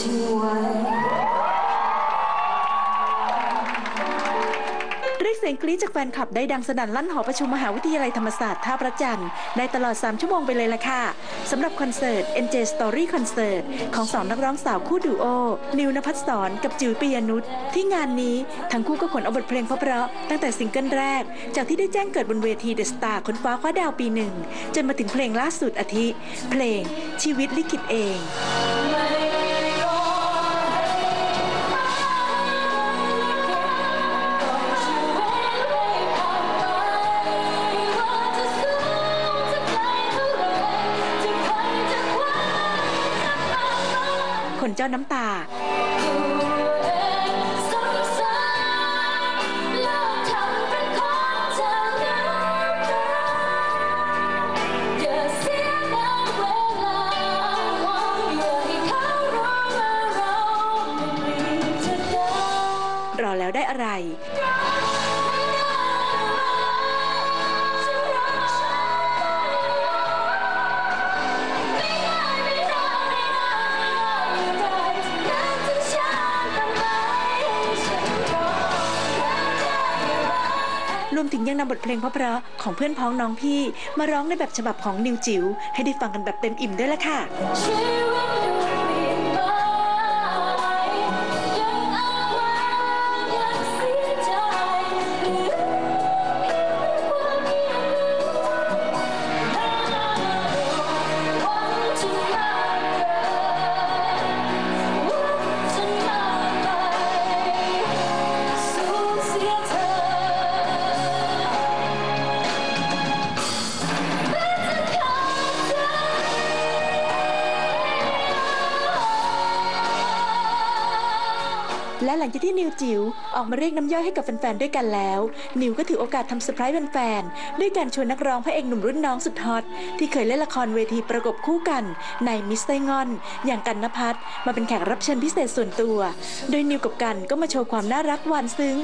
ทิ้งไว้เรียกเสียงกรี๊ดจากแฟนคลับได้ดังสนั่นลั่นหอประชุมมหาวิทยาลัยธรรมศาสตร์ท่าพระจันทร์ได้ตลอด 3 ชั่วโมงไปเลยล่ะค่ะสำหรับคอนเสิร์ต NJ Story Concert ของสองนักร้องสาวคู่ดูโอ นิวนภัสสรกับจิ๋วปียนุชที่งานนี้ทั้งคู่ก็ขนเอาบทเพลงเพราะๆตั้งแต่ซิงเกิลแรก จากที่ได้แจ้งเกิดบนเวทีเดอะสตาร์คนฟ้าคว้าดาวปีหนึ่งจนมาถึงเพลงล่าสุดอาทิ เพลงชีวิตลิขิตเอง คนเจ้าน้ำตารอแล้วได้อะไร รวมถึงยังนำบทเพลงเพราะๆของเพื่อนพ้องน้องพี่ มาร้องในแบบฉบับของนิวจิ๋วให้ได้ฟังกันแบบเต็มอิ่มด้วยละค่ะ และหลังจากที่นิวจิ๋วออกมาเรียกน้ำย่อยให้กับแฟนๆด้วยกันแล้ว นิวก็ถือโอกาสทำเซอร์ไพรส์แฟนๆด้วยการชวนนักร้องพระเอกหนุ่มรุ่นน้องสุดฮอตที่เคยเล่นละครเวทีประกบคู่กันในมิสไซงอน อย่างกันนภัทรมาเป็นแขกรับเชิญพิเศษส่วนตัว โดยนิวกับกันก็มาโชว์ความน่ารักหวานซึ้ง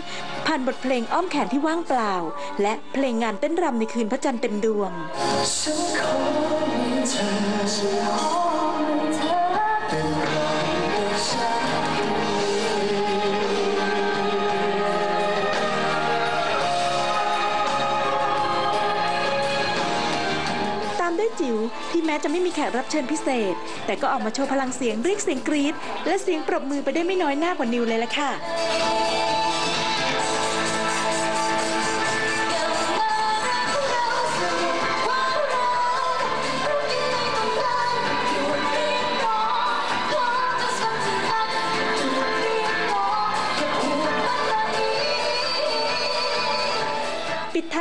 ผ่านบทเพลงอ้อมแขนที่ว่างเปล่า และเพลงงานเต้นรำในคืนพระจันทร์เต็มดวง ด้วยจิ๋วที่แม้จะไม่มีแขกรับเชิญพิเศษ แต่ก็ออกมาโชว์พลังเสียงเรียกเสียงกรี๊ดและเสียงปรบมือไปได้ไม่น้อยหน้ากว่านิวเลยล่ะค่ะ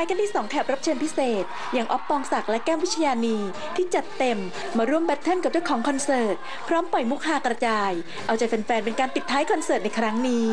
ายกันที่ 2 แขกรับเชิญพิเศษ อย่างอ๊อฟปองศักดิ์และแก้มวิชยานี ที่จัดเต็มมาร่วมแบทเทิลกับเจ้าของคอนเสิร์ต พร้อมปล่อยมุกฮากระจาย เอาใจแฟนๆเป็นการปิดท้ายคอนเสิร์ตในครั้งนี้